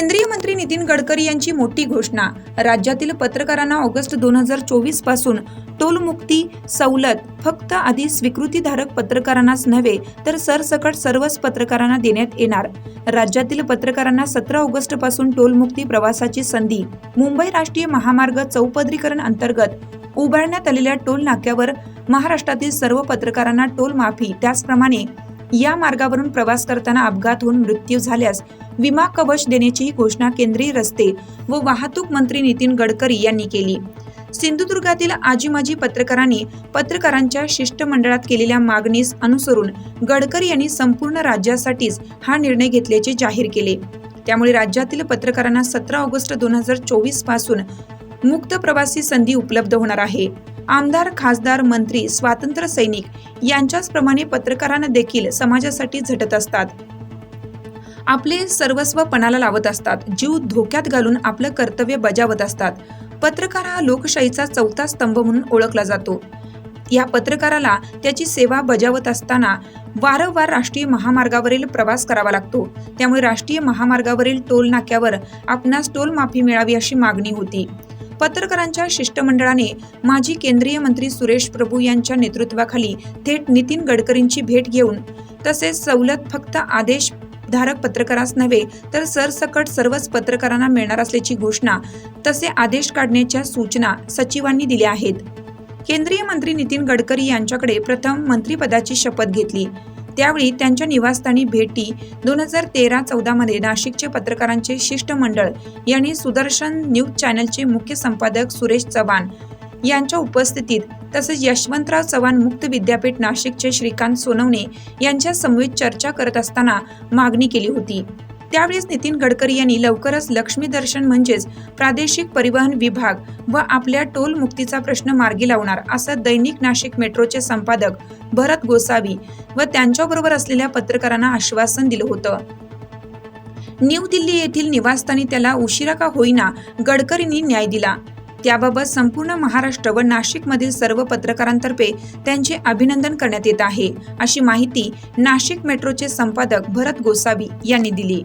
केंद्रीय मंत्री नितीन गडकरी यांची मोठी घोषणा. राज्यातील पत्रकारांना ऑगस्ट दोन हजार चोवीसपासून टोलमुक्ती सवलत फक्त आधी स्वीकृतीधारक पत्रकारांनाच नव्हे तर सरसकट सर्वच पत्रकारांना देण्यात येणार. राज्यातील पत्रकारांना सतरा ऑगस्टपासून टोलमुक्ती प्रवासाची संधी मुंबई राष्ट्रीय महामार्ग चौपदरीकरण अंतर्गत उभारण्यात आलेल्या टोल नाक्यावर महाराष्ट्रातील सर्व पत्रकारांना टोल माफी त्याचप्रमाणे या मार्गावरून प्रवास करताना अपघात होऊन मृत्यू झाल्यास विमा कवच देण्याची घोषणा केंद्रीय रस्ते व वाहतूक मंत्री नितीन गडकरी यांनी केली. सिंधुदुर्गातील आजीमाजी पत्रकारांनी पत्रकारांच्या शिष्टमंडळात केलेल्या मागणीस अनुसरून गडकरी यांनी संपूर्ण राज्यासाठीच हा निर्णय घेतल्याचे जाहीर केले. त्यामुळे राज्यातील पत्रकारांना सतरा ऑगस्ट दोन हजार चोवीसपासून मुक्त प्रवासी संधी उपलब्ध होणार आहे. आमदार खासदार मंत्री स्वातंत्र्य सैनिक यांच्याचप्रमाणे पत्रकारांना देखील समाजासाठी झटत असतात. आपले सर्वस्व पणाला लावत असतात. जीव धोक्यात घालून आपलं कर्तव्य बजावत असतात. पत्रकार हा लोकशाहीचा चौथा स्तंभ म्हणून ओळखला जातो. या पत्रकाराला त्याची सेवा बजावत असताना वारंवार राष्ट्रीय महामार्गावरील प्रवास करावा लागतो. त्यामुळे राष्ट्रीय महामार्गावरील टोल नाक्यावर आपणास टोल माफी मिळावी अशी मागणी होती. पत्रकारांच्या शिष्टमंडळाने माजी केंद्रीय मंत्री सुरेश प्रभू यांच्या नेतृत्वाखाली थेट नितीन गडकरींची भेट घेऊन तसेच सवलत फक्त आदेश धारक पत्रकारास नव्हे तर सरसकट सर्वच पत्रकारांना मिळणार असल्याची घोषणा तसे आदेश काढण्याच्या सूचना सचिवांनी दिल्या आहेत. केंद्रीय मंत्री नितीन गडकरी यांच्याकडे प्रथम मंत्रिपदाची शपथ घेतली. त्यावेळी त्यांच्या निवासस्थानी भेटी दोन हजार तेरा चौदामध्ये नाशिकचे पत्रकारांचे शिष्टमंडळ यांनी सुदर्शन न्यूज चॅनलचे मुख्य संपादक सुरेश चव्हाण यांच्या उपस्थितीत तसेच यशवंतराव चव्हाण मुक्त विद्यापीठ नाशिकचे श्रीकांत सोनवणे यांच्या समवेत चर्चा करत असताना मागणी केली होती. त्यावेळेस नितीन गडकरी यांनी लवकरच लक्ष्मी दर्शन म्हणजेच प्रादेशिक परिवहन विभाग व आपल्या टोल मुक्तीचा प्रश्न मार्गी लावणार असं दैनिक नाशिक मेट्रोचे संपादक भरत गोसावी व त्यांच्याबरोबर असलेल्या पत्रकारांना आश्वासन दिलं होतं. न्यू दिल्ली येथील निवासस्थानी त्याला उशिरा का होईना गडकरींनी न्याय दिला. त्याबाबत संपूर्ण महाराष्ट्र व नाशिकमधील सर्व पत्रकारांतर्फे त्यांचे अभिनंदन करण्यात येत आहे अशी माहिती नाशिक मेट्रोचे संपादक भरत गोसावी यांनी दिली.